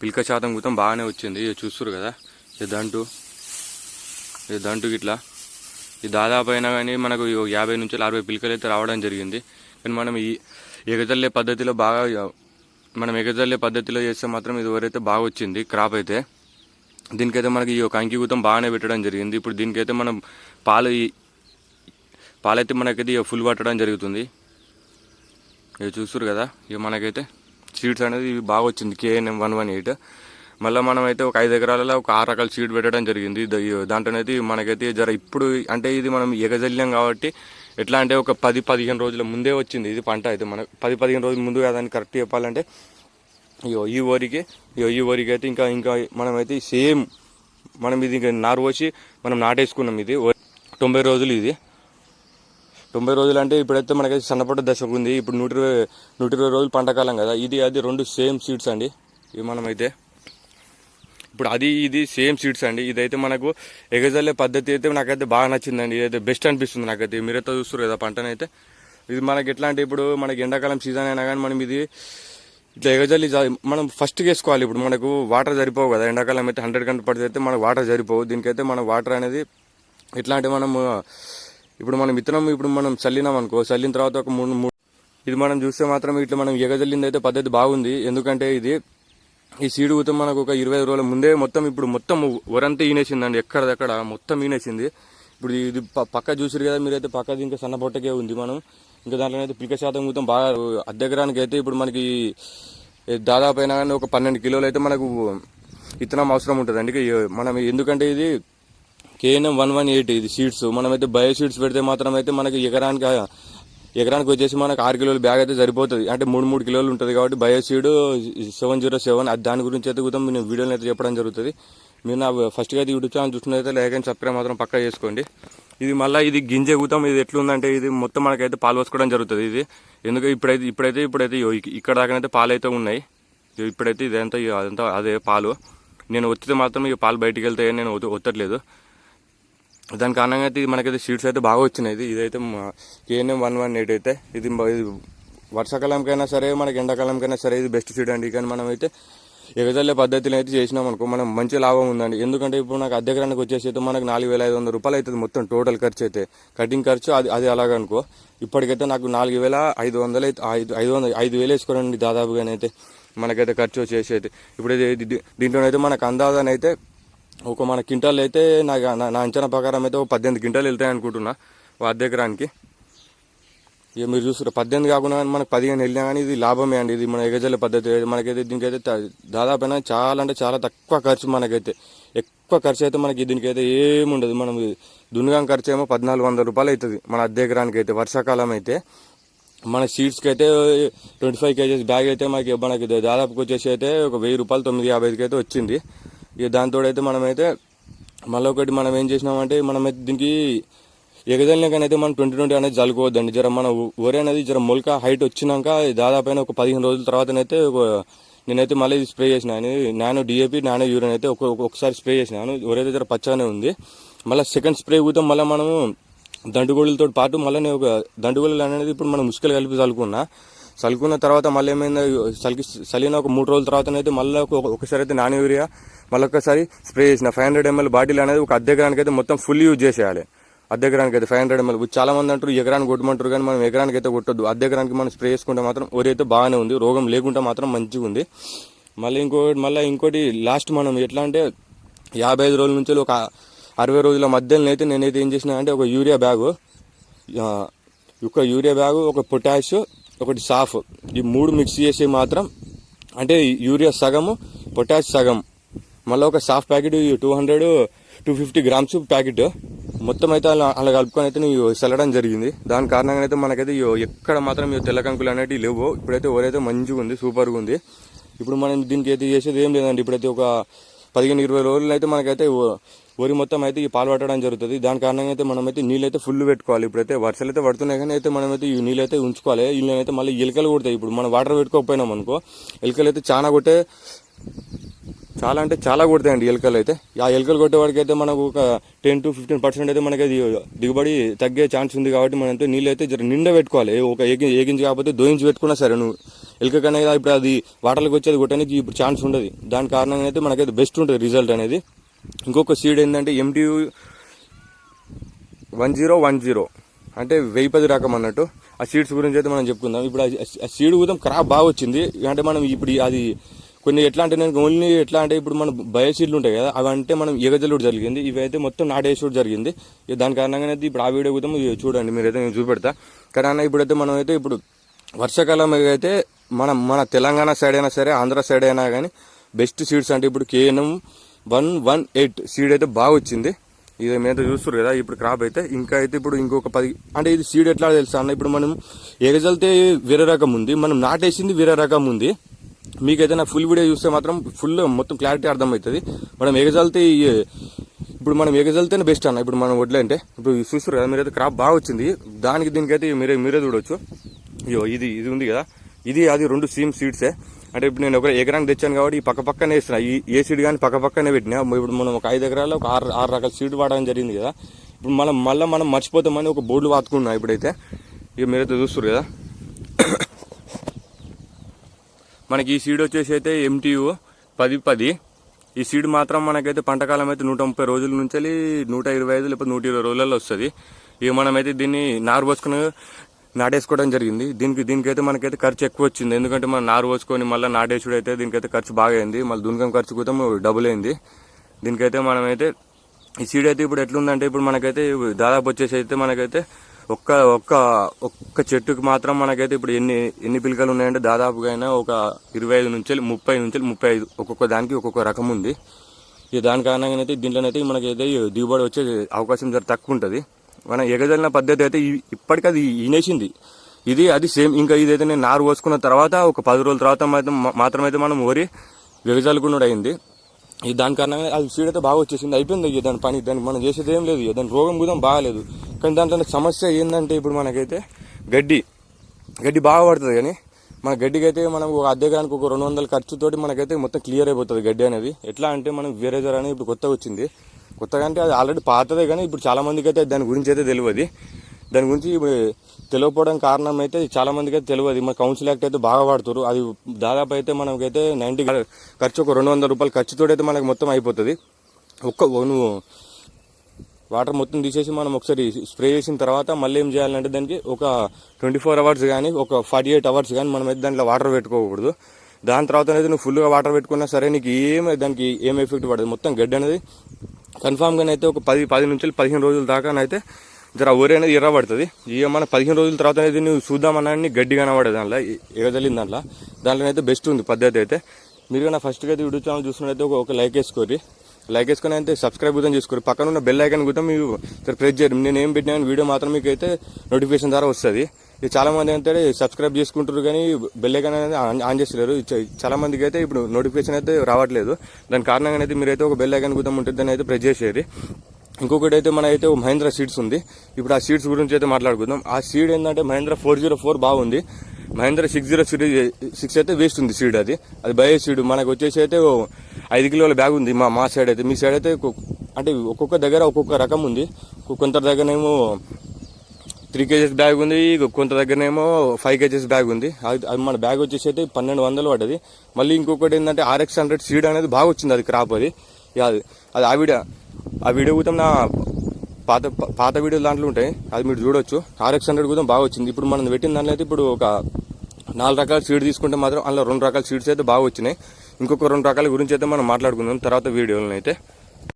పిల్క శాతం గుతం బాగానే వచ్చింది. ఇది చూస్తారు కదా? ఇది దంటు. ఇది దంటు ఇట్లా ఈ దాదాపు అయినా కానీ మనకు యాభై నుంచి అరవై పిలకలు అయితే రావడం జరిగింది. కానీ మనం ఈ ఎగజల్లే పద్ధతిలో బాగా మనం ఎగజల్లే పద్ధతిలో చేస్తే మాత్రం ఇది వరైతే బాగా వచ్చింది క్రాప్ అయితే దీనికైతే మనకి ఈ యొక్క అంకిగుతం బాగానే పెట్టడం జరిగింది. ఇప్పుడు దీనికైతే మనం పాలు పాలైతే మనకైతే ఇక ఫుల్ పట్టడం జరుగుతుంది. ఇక చూస్తారు కదా? ఇక మనకైతే సీడ్స్ అనేది ఇవి బాగా వచ్చింది కేఎన్ఎం వన్ వన్ ఎయిట్ మళ్ళీ మనం అయితే ఒక ఐదు ఎకరాలలో ఒక ఆరు రకాల సీడ్ పెట్టడం జరిగింది. దాంట్లోనైతే మనకైతే జర ఇప్పుడు అంటే ఇది మనం ఎగజల్లాం కాబట్టి ఎట్లా అంటే ఒక పది పదిహేను రోజుల ముందే వచ్చింది ఇది పంట అయితే మనకు పది పదిహేను రోజుల ముందు దాన్ని కరెక్ట్ చెప్పాలంటే. ఇగో ఈ వరికి ఇగో ఈ వరికి అయితే ఇంకా ఇంకా మనమైతే సేమ్ మనం ఇది ఇంకా నారు పోసి మనం నాటేసుకున్నాం ఇది. తొంభై రోజులు ఇది. తొంభై రోజులు అంటే ఇప్పుడైతే మనకైతే సన్నపడ్డ దశకు ఉంది. ఇప్పుడు నూట ఇరవై నూట ఇరవై రోజులు పంటకాలం కదా. ఇది అది రెండు సేమ్ సీడ్స్ అండి. ఇవి మనమైతే ఇప్పుడు అది ఇది సేమ్ సీడ్స్ అండి. ఇదైతే మనకు ఎగజల్లే పద్ధతి అయితే నాకైతే బాగా నచ్చిందండి. ఇదైతే బెస్ట్ అనిపిస్తుంది నాకైతే. మీరైతే చూస్తారు కదా పంటనైతే. ఇది మనకి ఎట్లా అంటే ఇప్పుడు మనకి ఎండాకాలం సీజన్ అయినా కానీ మనం ఇది ఇట్లా ఎగజల్లి మనం ఫస్ట్ వేసుకోవాలి. ఇప్పుడు మనకు వాటర్ సరిపోవు కదా. ఎండాకాలం అయితే హండ్రెడ్ గంటలు పడితే అయితే మనకు వాటర్ సరిపోవు. దీనికైతే మన వాటర్ అనేది ఎట్లా అంటే మనం ఇప్పుడు మనం విత్తనం ఇప్పుడు మనం చల్లినాం అనుకో చల్లిన తర్వాత ఒక మూడు మూడు ఇది మనం చూస్తే మాత్రం ఇట్లా మనం ఎగజల్లింది అయితే పద్ధతి బాగుంది. ఎందుకంటే ఇది ఈ సీడ్ ఊతం మనకు ఒక ఇరవై రోజుల ముందే మొత్తం ఇప్పుడు మొత్తం వరంతా ఈనేసిందండి ఎక్కడదక్కడ మొత్తం ఈనేసింది. ఇప్పుడు ఇది పక్క చూసారు కదా మీరైతే పక్కది ఇంకా సన్న పొట్టకే ఉంది మనం. ఇంకా దాంట్లో అయితే పిల్క శాతం మొత్తం బాగా అద్దెకరానికి అయితే ఇప్పుడు మనకి దాదాపు అయినా కానీ ఒక పన్నెండు కిలోలు అయితే మనకు విత్తనం అవసరం ఉంటుంది అండి మనం ఎందుకంటే ఇది కేఎన్ఎం వన్ వన్ ఎయిట్ ఇది సీడ్స్ మనమైతే బయో సీడ్స్ పెడితే మాత్రం అయితే మనకి ఎకరానికి ఎకరానికి వచ్చేసి మనకు ఆరు కిలోల బ్యాగ్ అయితే సరిపోతుంది. అంటే మూడు మూడు కిలోలు ఉంటుంది కాబట్టి bio seed seven zero seven. అది దాని గురించి అయితే కూడా నేను వీడియోని అయితే చెప్పడం జరుగుతుంది. మీరు నా ఫస్ట్గా అయితే యూట్యూబ్ ఛానల్ చూస్తున్నైతే లైక్ అండ్ సబ్స్క్రైబ్ మాత్రం పక్కా చేసుకోండి. ఇది మళ్ళీ ఇది గింజ గుతం ఇది ఎట్లుందంటే ఇది మొత్తం మనకైతే పాలు పోసుకోవడం జరుగుతుంది ఇది. ఎందుకంటే ఇప్పుడైతే ఇప్పుడైతే ఇప్పుడైతే ఇక్కడ దాకానైతే పాలు అయితే ఉన్నాయి ఇప్పుడైతే ఇదంతా అదంతా అదే పాలు. నేను ఒత్తితే మాత్రం ఈ పాలు బయటికి వెళ్తాయని నేను ఒత్తట్లేదు. దాని కారణంగా అయితే ఇది మనకైతే సీడ్స్ అయితే బాగా వచ్చినాయి. ఇదైతే కేఎన్ఎం వన్ వన్ ఎయిట్ అయితే ఇది ఇది వర్షాకాలంకైనా సరే మనకి ఎండాకాలంకైనా సరే ఇది బెస్ట్ సీడ్ అండి. కానీ మనం అయితే ఎగజల్లే పద్ధతిలో అయితే చేసినాం అనుకో మనం మంచి లాభం ఉందండి. ఎందుకంటే ఇప్పుడు నాకు అద్దె ఎకరానికి వచ్చేసి అయితే మనకు నాలుగు వేల ఐదు వందల రూపాయలు అవుతుంది మొత్తం టోటల్ ఖర్చు అయితే. కటింగ్ ఖర్చు అది అది అలాగనుకో ఇప్పటికైతే నాకు నాలుగు వేల ఐదు వందలు అయితే ఐదు ఐదు వందలు ఐదు వేలు వేసుకోరండి దాదాపుగానైతే మనకైతే ఖర్చు వచ్చేసి అయితే. ఇప్పుడు దీంట్లోనైతే మనకు అందాజనైతే ఒక మన క్వింటాల్ అయితే నాకు నా- నా అంచనా ప్రకారం అయితే ఒక పద్దెనిమిది క్వింటాలు వెళ్తాయి అనుకుంటున్నా ఓ అద్దె ఎకరానికి ఇక మీరు చూస్తారు పద్దెనిమిది కాకుండా కానీ మనకు పదిహేను వెళ్ళినా కానీ ఇది లాభమే అండి. ఇది మన ఎగజల పద్ధతి మనకైతే దీనికైతే దాదాపు అయినా చాలా అంటే చాలా తక్కువ ఖర్చు మనకైతే. ఎక్కువ ఖర్చు అయితే మనకి దీనికైతే ఏముండదు మనం దున్నగా ఖర్చు ఏమో పద్నాలుగు వందల రూపాయలు అవుతుంది మన అద్దె ఎకరానికి అయితే వర్షాకాలం అయితే. మన సీడ్స్కి అయితే ట్వంటీ ఫైవ్ కేజీస్ బ్యాగ్ అయితే మనకి మనకి దాదాపుకి వచ్చేసి అయితే ఒక వెయ్యి రూపాయలు తొమ్మిది యాభైకి అయితే వచ్చింది. ఇక దాంతో అయితే మనమైతే మళ్ళీ ఒకటి మనం ఏం చేసినామంటే మనమైతే దీనికి ఎగదలిన అయితే మనం ట్వంటీ ట్వంటీ అనేది చల్లుకోవద్దండి జర మన వరి అనేది జర మొలక హైట్ వచ్చినాక దాదాపు అయినా ఒక పదిహేను రోజుల తర్వాతనైతే ఒక నేనైతే మళ్ళీ స్ప్రే చేసిన. నానో డిఏపి నానో యూరియన్ అయితే ఒక ఒకసారి స్ప్రే చేసినాను. వరి జర పచ్చగానే ఉంది. మళ్ళీ సెకండ్ స్ప్రే కూతాం మళ్ళీ మనము దండుగోళ్ళతో పాటు మళ్ళీ నేను ఒక దండుగోళ్ళు అనేది ఇప్పుడు మనం ముసుకలు కలిపి చల్లుకున్నా చలుకున్న తర్వాత మళ్ళీ ఏమైంది? చలికి చలిన ఒక మూడు రోజుల తర్వాత అయితే మళ్ళీ ఒక ఒకసారి అయితే నాని యూరియా మళ్ళీ ఒకసారి స్ప్రే చేసిన. ఫైవ్ హండ్రెడ్ ఎంఎల్ బాటిల్ అనేది ఒక అద్దె ఎకరానికి అయితే మొత్తం ఫుల్ యూజ్ చేసేయాలి. అద్దె ఎకరానికి అయితే ఫైవ్ హండ్రెడ్ ఎంఎల్. చాలా మంది అంటారు ఎకరానికి కొట్టమంటారు కానీ మనం ఎకరానికి అయితే కొట్టద్దు. అద్దె ఎకరానికి మనం స్ప్రే చేసుకుంటే మాత్రం ఒరి అయితే బాగానే ఉంది. రోగం లేకుంటే మాత్రం మంచిగా ఉంది. మళ్ళీ ఇంకోటి మళ్ళీ ఇంకోటి లాస్ట్ మనం ఎట్లా అంటే యాభై ఐదు రోజుల నుంచి ఒక అరవై రోజుల మధ్యలో అయితే నేనైతే ఏం చేసిన అంటే ఒక యూరియా బ్యాగు ఒక యూరియా బ్యాగు ఒక పొటాష్ ఒకటి సాఫ్. ఈ మూడు మిక్స్ చేసి మాత్రం అంటే యూరియా సగము పొటాష్ సగం. మళ్ళీ ఒక SAAF packet two hundred two fifty grams packet. మొత్తం అయితే అలా అలా కలుపుకొని అయితే నీవు చల్లడం జరిగింది. దాని కారణంగా అయితే మనకైతే ఎక్కడ మాత్రం ఈ తెల్ల కంకులు అనేటివి లేవు. ఇప్పుడైతే ఓరైతే మంచిగా ఉంది సూపర్గా ఉంది ఇప్పుడు మనం దీనికి అయితే చేసేది ఏం లేదండి. ఇప్పుడైతే ఒక పదిహేను ఇరవై రోజులు అయితే మనకైతే వరి మొత్తం అయితే ఈ పాలు పట్టడం జరుగుతుంది. దాని కారణంగా అయితే మనమైతే నీళ్ళు అయితే ఫుల్ పెట్టుకోవాలి. ఇప్పుడైతే వర్షాలు అయితే పడుతున్నాయి కానీ అయితే మనమైతే ఈ నీళ్ళు అయితే ఉంచుకోవాలి. వీళ్ళు అయితే మళ్ళీ ఎలుకలు కొడతాయి. ఇప్పుడు మనం వాటర్ పెట్టుకోకపోయినాం అనుకో ఎలుకలు అయితే చాలా కొట్టే చాలా అంటే చాలా కొడతాయండి ఎలుకలు అయితే ఆ ఎలుకలు కొట్టేవాడికి అయితే మనకు ఒక టెన్ టు ఫిఫ్టీన్ పర్సెంట్ అయితే మనకి అది దిగుబడి తగ్గే ఛాన్స్ ఉంది కాబట్టి మనం అయితే నీళ్ళు అయితే జర నిండా పెట్టుకోవాలి. ఒక ఏగించి కాకపోతే దోయించి పెట్టుకున్నా సరే నువ్వు ఎలుక కన్నా ఇప్పుడు అది వాటర్లకు వచ్చేది కొట్టడానికి ఇప్పుడు ఛాన్స్ ఉండదు. దాని కారణంగా అయితే మనకైతే బెస్ట్ ఉంటుంది రిజల్ట్ అనేది. ఇంకొక సీడ్ ఏంటంటే MT one zero one zero అంటే వెయ్యి పది రకం అన్నట్టు. ఆ సీడ్స్ గురించి అయితే మనం చెప్పుకుందాం. ఇప్పుడు ఆ- సీడ్ కూడా ఖరాబ్ బాగా వచ్చింది. అంటే మనం ఇప్పుడు అది కొన్ని ఎట్లా అంటే నేను ఓన్లీ ఎట్లా అంటే ఇప్పుడు మన బయో సీడ్లు ఉంటాయి కదా అవి అంటే మనం ఎగజలుడు జరిగింది. ఇవి అయితే మొత్తం నాటేసుడు జరిగింది. దాని కారణంగా అయితే ఇప్పుడు ఆ వీడియో కూడా ఇవి చూడండి మీరైతే నేను చూపెడతా. కానీ అన్న ఇప్పుడైతే మనం అయితే ఇప్పుడు వర్షాకాలం అయితే మనం మన తెలంగాణ సైడ్ అయినా సరే ఆంధ్ర సైడ్ అయినా కానీ బెస్ట్ సీడ్స్ అంటే ఇప్పుడు KNM one one eight seed అయితే బాగా వచ్చింది. ఇది మీద చూస్తారు కదా ఇప్పుడు క్రాప్ అయితే. ఇంకా అయితే ఇప్పుడు ఇంకొక పది అంటే ఇది సీడ్ ఎట్లా తెలుసా అన్న ఇప్పుడు మనం ఎగజల్తే వేరే రకం ఉంది మనం నాటేసింది వేరే రకం ఉంది. మీకైతే నా ఫుల్ వీడియో చూస్తే మాత్రం ఫుల్ మొత్తం క్లారిటీ అర్థమవుతుంది. మనం ఎగజల్తే ఇప్పుడు మనం ఎగజల్తేనే బెస్ట్ అన్న ఇప్పుడు మనం వడ్లే అంటే ఇప్పుడు చూస్తారు కదా మీరైతే క్రాప్ బాగా వచ్చింది. దానికి దీనికైతే మీరే మీరే చూడొచ్చు. అయ్యో ఇది ఇది ఉంది కదా. ఇది అది రెండు సేమ్ సీడ్సే అంటే ఇప్పుడు నేను ఒక ఎకరానికి తెచ్చాను కాబట్టి ఈ పక్క పక్కనే వేస్తున్నా ఈ ఏ సీడ్ కానీ పక్క పక్కనే పెట్టినా ఇప్పుడు మనం ఒక ఐదు ఎకరాల్లో ఒక ఆరు ఆరు రకాల సీడ్ వాడడం జరిగింది కదా. ఇప్పుడు మనం మళ్ళీ మనం మర్చిపోతామని ఒక బోర్డు వాతుకున్నాం ఇప్పుడైతే. ఇక మీరైతే చూస్తారు కదా. మనకి ఈ సీడ్ వచ్చేసి అయితే ఎంటీయూ పది పది. ఈ సీడ్ మాత్రం మనకైతే పంటకాలం అయితే నూట ముప్పై రోజుల నుంచి నూట ఇరవై ఐదు లేకపోతే నూట ఇరవై రోజులలో వస్తుంది. ఇక మనమైతే దీన్ని నారు పోసుకుని నాటేసుకోవడం జరిగింది. దీనికి దీనికైతే మనకైతే ఖర్చు ఎక్కువ వచ్చింది. ఎందుకంటే మనం నారు పోసుకొని మళ్ళీ నాటేసుడు అయితే దీనికైతే ఖర్చు బాగా అయింది. మళ్ళీ దున్కం ఖర్చు కూడా డబుల్ అయింది. దీనికైతే మనమైతే ఈ సీడ్ అయితే ఇప్పుడు ఎట్లుందంటే ఇప్పుడు మనకైతే దాదాపు వచ్చేసి అయితే మనకైతే ఒక్క ఒక్క ఒక్క చెట్టుకి మాత్రం మనకైతే ఇప్పుడు ఎన్ని ఎన్ని పిలకలు ఉన్నాయంటే దాదాపుగా అయినా ఒక ఇరవై ఐదు నుంచి ముప్పై నుంచి ముప్పై ఐదు ఒక్కొక్క దానికి ఒక్కొక్క రకం ఉంది. ఇక దాని కారణంగానైతే దీంట్లోనైతే మనకైతే దిగుబడి వచ్చే అవకాశం జర తక్కువ ఉంటుంది. మన ఎగజలిన పద్ధతి అయితే ఇప్పటికీ ఇప్పటికి అది ఈనేసింది. ఇది అది సేమ్ ఇంకా ఇదైతే నేను నారు పోసుకున్న తర్వాత ఒక పది రోజుల తర్వాత మాత్రం మాత్రమైతే మనం వరి వెగజాలుకున్నాడు అయింది ఈ దాని కారణంగా అది సీడ్ అయితే బాగా వచ్చేసింది. అయిపోయింది ఇక దాని పని. దానికి మనం చేసేది ఏం లేదు దాని రోగం కూడా బాగాలేదు. కానీ దాంట్లో సమస్య ఏంటంటే ఇప్పుడు మనకైతే గడ్డి. గడ్డి బాగా పడుతుంది కానీ మన గడ్డికి అయితే మనం ఒక అద్దెకానికి ఒక రెండు వందల ఖర్చుతోటి మనకైతే మొత్తం క్లియర్ అయిపోతుంది గడ్డి అనేది. ఎట్లా అంటే మనం వేరేజర్ అనేది ఇప్పుడు కొత్తగా వచ్చింది. కొత్తగా అంటే అది ఆల్రెడీ పాతదే కానీ ఇప్పుడు చాలామందికి అయితే దాని గురించి అయితే తెలియదు. దాని గురించి ఇప్పుడు తెలియకపోవడం కారణం అయితే చాలామందికి అయితే తెలియదు. మన కౌన్సిల్ యాక్ట్ అయితే బాగా వాడుతారు అది దాదాపు అయితే మనకైతే నైంటీ ఖర్చు ఒక రెండు వందల రూపాయలు ఖర్చుతో అయితే మనకు మొత్తం అయిపోతుంది. ఒక్క నువ్వు వాటర్ మొత్తం తీసేసి మనం ఒకసారి స్ప్రే చేసిన తర్వాత మళ్ళీ ఏం చేయాలంటే దానికి ఒక ట్వంటీ ఫోర్ అవర్స్ కానీ ఒక ఫార్టీ ఎయిట్ అవర్స్ కానీ మనం అయితే దాంట్లో వాటర్ పెట్టుకోకూడదు. దాని తర్వాత అనేది నువ్వు ఫుల్గా వాటర్ పెట్టుకున్నా సరే నీకు ఏమి దానికి ఏం ఎఫెక్ట్ పడదు. మొత్తం గడ్డి అనేది కన్ఫామ్గా అయితే ఒక పది పది నుంచి పదిహేను రోజుల దాకానైతే జర ఊరి అనేది ఎర్ర పడుతుంది. ఇక మన పదిహేను రోజుల తర్వాత అనేది నువ్వు చూద్దామన్నా గడ్డి కనబడే దాంట్లో. ఎగదలిన దాంట్లో. దాంట్లో అయితే బెస్ట్ ఉంది పద్ధతి అయితే. మీరు నా ఫస్ట్గా అయితే యూట్యూబ్ ఛానల్ చూస్తున్నట్టయితే ఒక ఒక లైక్ వేసుకోరి లైక్ వేసుకుని అయితే సబ్స్క్రైబ్ కూడా చేసుకోరు పక్కన ఉన్న బెల్ ఐకాన్ కూడా మీరు ప్రెస్ చేయరు. నేను ఏం పెట్టినా వీడియో మాత్రం మీకు అయితే నోటిఫికేషన్ ద్వారా వస్తుంది. ఇది చాలా మంది సబ్స్క్రైబ్ చేసుకుంటారు కానీ బెల్ ఐకాన్ అనేది ఆన్- ఆన్ చేస్తలేరు. చాలా మందికి అయితే ఇప్పుడు నోటిఫికేషన్ అయితే రావట్లేదు. దాని కారణంగా అయితే మీరైతే ఒక బెల్ ఐకాన్ కూడా ఉంటుంది దాన్ని అయితే ప్రెస్ చేసేది. ఇంకొకటి అయితే మన అయితే మహేంద్ర సీడ్స్ ఉంది. ఇప్పుడు ఆ సీడ్స్ గురించి అయితే మాట్లాడుకుందాం. ఆ సీడ్ ఏంటంటే మహేంద్ర ఫోర్ జీరో ఫోర్ బాగుంది మహేంద్ర సిక్స్ జీరో సిక్స్ అయితే వేస్ట్ ఉంది సీడ్ అది. అది బయో సీడ్ మనకు వచ్చేసి అయితే ఐదు కిలోల బ్యాగ్ ఉంది మా మా సైడ్ అయితే. మీ సైడ్ అయితే అంటే ఒక్కొక్క దగ్గర ఒక్కొక్క రకం ఉంది. కొంత దగ్గరేమో త్రీ కేజెస్ బ్యాగ్ ఉంది కొంత దగ్గరనేమో ఫైవ్ కేజెస్ బ్యాగ్ ఉంది. అది అది మన బ్యాగ్ వచ్చేసి అయితే పన్నెండు వందలు పడ్డది. మళ్ళీ ఇంకొకటి ఏంటంటే ఆర్ఎక్స్ హండ్రెడ్ సీడ్ అనేది బాగా వచ్చింది అది క్రాప్ అది. ఇక అది అది ఆ వీడియో ఆ వీడియో కూడా నా పాత పాత వీడియో దాంట్లో ఉంటాయి. అది మీరు చూడొచ్చు. ఆర్ఎక్స్ హండ్రెడ్ కూడా బాగా వచ్చింది. ఇప్పుడు మనం పెట్టిన దాంట్లో అయితే ఇప్పుడు ఒక నాలుగు రకాల సీడ్ తీసుకుంటే మాత్రం అందులో రెండు రకాల సీడ్స్ అయితే బాగా వచ్చినాయి. ఇంకొక రెండు రకాల గురించి అయితే మనం మాట్లాడుకుందాం తర్వాత వీడియోలను అయితే.